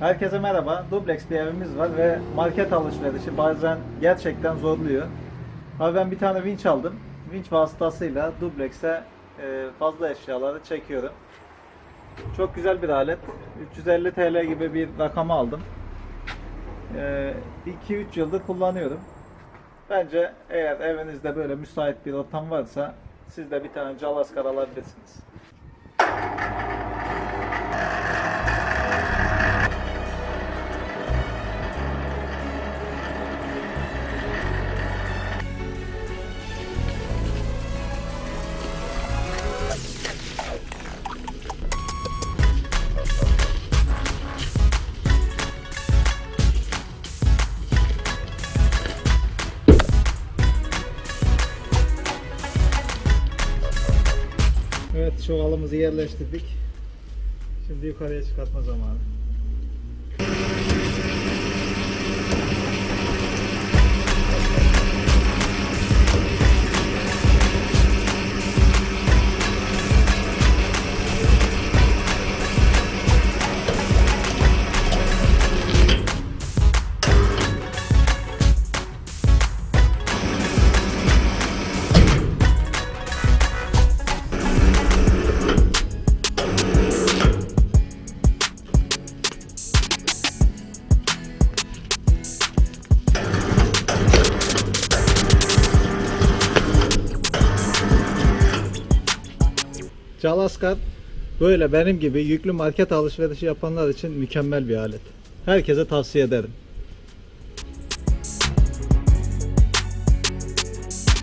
Herkese merhaba. Duplex bir evimiz var ve market alışverişi bazen gerçekten zorluyor. Abi ben bir tane vinç aldım. Vinç vasıtasıyla duplex'e e, fazla eşyaları çekiyorum. Çok güzel bir alet. 350 TL gibi bir rakama aldım. 2-3 yıldır kullanıyorum. Bence eğer evinizde böyle müsait bir ortam varsa siz de bir tane Calaskar alabilirsiniz. Evet çuvalımızı yerleştirdik. Şimdi yukarıya çıkartma zamanı. Calaskar böyle benim gibi yüklü market alışverişi yapanlar için mükemmel bir alet. Herkese tavsiye ederim.